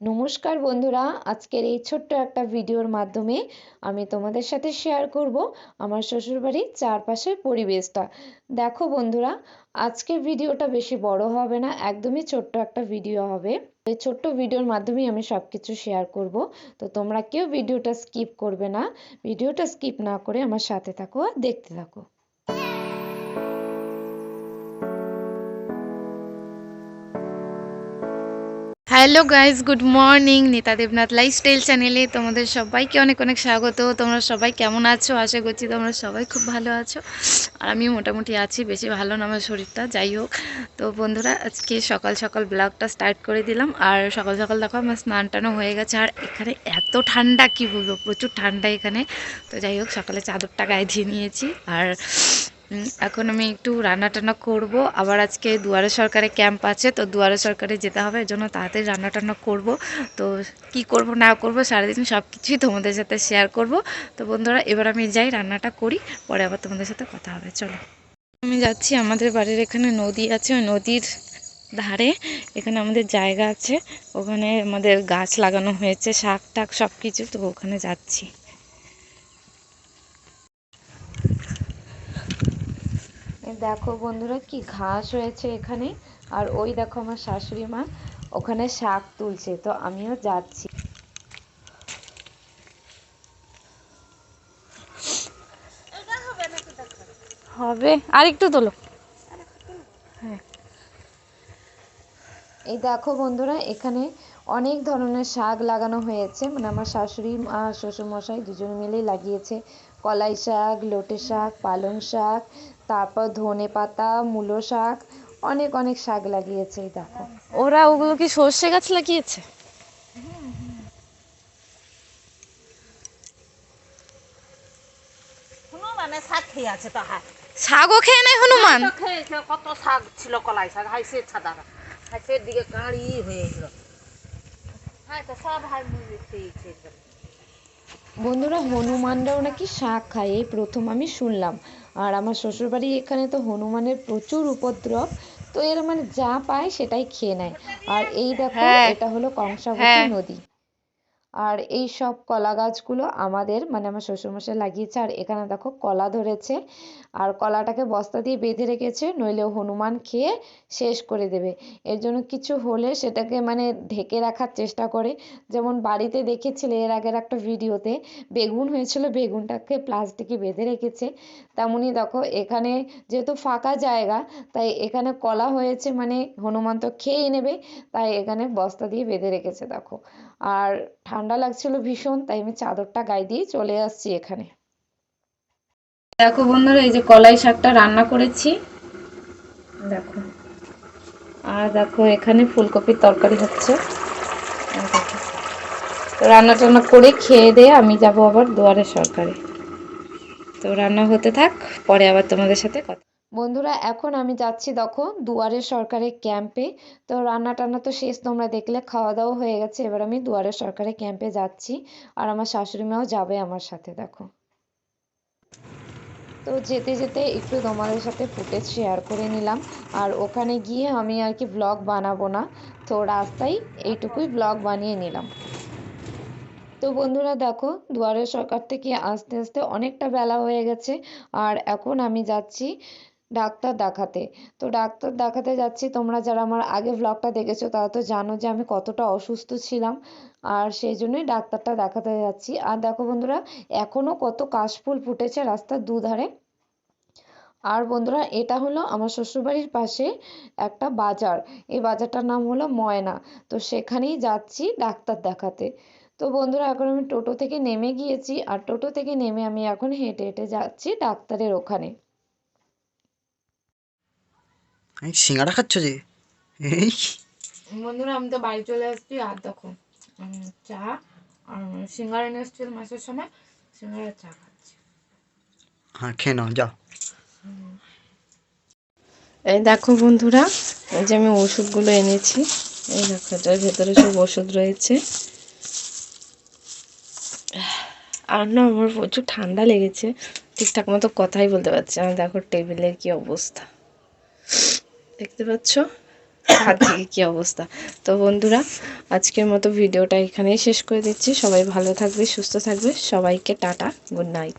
নমস্কার বন্ধুরা, আজকের এই ছোট্ট একটা ভিডিওর মাধ্যমে আমি তোমাদের সাথে শেয়ার করব আমার শ্বশুরবাড়ির চারপাশের পরিবেশটা। দেখো বন্ধুরা আজকের ভিডিওটা বেশি বড় হবে না, একদমই ছোট্ট একটা ভিডিও হবে। এই ছোট্ট ভিডিওর মাধ্যমেই আমি সব কিছু শেয়ার করব, তো তোমরা কেউ ভিডিওটা স্কিপ করবে না। ভিডিওটা স্কিপ না করে আমার সাথে থাকো আর দেখতে থাকো। Hello guys good morning. Neta Debnath lifestyle চ্যানেলে তোমাদের সবাইকে অনেক অনেক স্বাগত। তোমরা সবাই কেমন আছো? আশা করছি তোমরা সবাই খুব ভালো আছো। আর আমিও মোটামুটি আছি, বেশি ভালো না আমার শরীরটা, যাই হোক। তো বন্ধুরা, আজকে সকাল সকাল ব্লগটা স্টার্ট করে দিলাম। আর সকাল সকাল দেখো আমার স্নান টানও হয়ে গেছে। আর এখানে এত ঠান্ডা, কি বলব? প্রচুর ঠান্ডা এখানে। তো যাই হোক, সকালে চাদরটা গায়ে দিয়ে নিয়েছি। আর এখন আমি একটু রান্না টান্না করব। আবার আজকে দুয়ারে সরকারে ক্যাম্প আছে, তো দুয়ারে সরকারে যেতে হবে এর জন্য তাড়াতাড়ি রান্না টান্না করব। তো কি করব, না করব, সারাদিন সব কিছুই তোমাদের সাথে শেয়ার করব। তো বন্ধুরা, এবার আমি যাই রান্নাটা করি, পরে আবার তোমাদের সাথে কথা হবে, চলো। আমি যাচ্ছি, আমাদের বাড়ির এখানে নদী আছে, ওই নদীর ধারে। এখানে আমাদের জায়গা আছে, ওখানে আমাদের গাছ লাগানো হয়েছে, শাক টাক সব কিছু তো ওখানে যাচ্ছি। দেখো বন্ধুরা কি ঘাস হয়েছে এখানে। আর ওই দেখো আমার শাশুড়ি মা ওখানে শাক তুলছে তো আমিও যাচ্ছি। হবে আর একটু তোলো। এই দেখো বন্ধুরা এখানে অনেক ধরনের শাক লাগানো হয়েছে। মানে আমার শাশুড়ি আর শ্বশুরমশাই দুজন মিলেই লাগিয়েছে। কলাই শাক লোটে শাক পালং শাক তারপর ধনে পাতা মূলো শাক অনেক অনেক শাক লাগিয়েছে এই দেখো। ওরা ওগুলো কি সর্ষে গাছ লাগিয়েছে? হনুমানে শাক খেয়ে আছে তো হায় শাকও খেয়ে নেয় হনুমান? খেয়েছে কত শাক ছিল কলাই শাক হাইসে ছাদা। হাইসের দিকে কাঁড়ি হয়ে গেল। হ্যাঁ তো সব হাই মুড়ি খেয়েছে। বন্ধুরা হনুমানরাও নাকি শাক খায় এই প্রথম আমি শুনলাম আর আমার শ্বশুরবাড়ি এখানে তো হনুমানের প্রচুর উপদ্রব তো এরা মানে যা পায় সেটাই খেয়ে নেয় আর এই দেখো হ্যাঁ। এটা হলো কংসাবতী হ্যাঁ। নদী আর এই সব কলা গাছগুলো আমাদের মানে আমার শ্বশুরমশাই লাগিয়েছে, আর এখানে দেখো কলা ধরেছে। আর কলাটাকে বস্তা দিয়ে বেঁধে রেখেছে, নইলে হনুমান খেয়ে শেষ করে দেবে। এর জন্য কিছু হলে সেটাকে মানে ঢেকে রাখার চেষ্টা করে। যেমন বাড়িতে দেখেছিলে এর আগের একটা ভিডিওতে, বেগুন হয়েছিল, বেগুনটাকে প্লাস্টিকে বেঁধে রেখেছে। তেমনই দেখো এখানে যেহেতু ফাঁকা জায়গা, তাই এখানে কলা হয়েছে মানে হনুমান তো খেয়েই নেবে, তাই এখানে বস্তা দিয়ে বেঁধে রেখেছে, দেখো। আর ঠান্ডা লাগছিল ভীষণ, তাই আমি চাদরটা গায়ে দিয়ে চলে আসছি এখানে। দেখো বন্ধুরা, এই যে কলাই শাকটা রান্না করেছি। দেখো। আর দেখো, এখানে ফুলকপির তরকারি হচ্ছে। তো রান্না টান্না করে খেয়ে দিয়ে আমি যাব আবার দুয়ারে সরকারে। তো রান্না হতে থাক, পরে আবার তোমাদের সাথে কথা বন্ধুরা, এখন আমি যাচ্ছি দেখো দুয়ারে সরকারের ক্যাম্পে তো রান্না টান্না তো শেষ, তোমরা দেখলে খাওয়া দাওয়া হয়ে গেছে। এবার আমি দুয়ারে সরকারের ক্যাম্পে যাচ্ছি আর আমার শাশুড়ি মাও যাবে আমার সাথে, দেখো। তো যেতে যেতে একটু তোমাদের সাথে ফুটেজ শেয়ার করে নিলাম। আর ওখানে গিয়ে আমি আর কি ব্লগ বানাবো না। তো রাস্তায় এইটুকুই ব্লগ বানিয়ে নিলাম। তো বন্ধুরা, দেখো দুয়ারে সরকার থেকে আস্তে আস্তে অনেকটা বেলা হয়ে গেছে। আর এখন আমি যাচ্ছি ডাক্তার দেখাতে। তো ডাক্তার দেখাতে যাচ্ছি। তোমরা যারা আমার আগে ব্লগটা দেখেছ, তারা তো জানো যে আমি কতটা অসুস্থ ছিলাম। আর সেই জন্যই ডাক্তারটা দেখাতে যাচ্ছি। আর দেখো বন্ধুরা, এখনও কত কাশফুল ফুটেছে রাস্তার দুধারে। আর বন্ধুরা, এটা হলো আমার শ্বশুরবাড়ির পাশে একটা বাজার। এই বাজারটার নাম হলো ময়না। তো সেখানেই যাচ্ছি ডাক্তার দেখাতে। তো বন্ধুরা, এখন আমি টোটো থেকে নেমে গিয়েছি। আর টোটো থেকে নেমে আমি এখন হেঁটে হেঁটে যাচ্ছি ডাক্তারের ওখানে। এই সিঙ্গাড়া খাচ্ছ যে? এই বন্ধুরা আমি তো বাড়ি চলে আসছি। আর দেখো চা আর সিঙ্গারা নিয়ে এসেছিল মাসের সময়। সিঙ্গারা চা খাচ্ছি। হ্যাঁ খেয়ে নাও যাও। এই দেখো বন্ধুরা এই যে আমি ওষুধগুলো এনেছি। এই দেখো এটার ভেতরে সব ওষুধ রয়েছে। আর না আমার প্রচুর ঠান্ডা লেগেছে। ঠিকঠাক মতো কথাই বলতে পারছি না। দেখো টেবিলের কি অবস্থা। দেখতে পাচ্ছ? হাত থেকে কী অবস্থা? তো বন্ধুরা, আজকের মতো ভিডিওটা এখানেই শেষ করে দিচ্ছি। সবাই ভালো থাকবে, সুস্থ থাকবে। সবাইকে টাটা, গুড নাইট।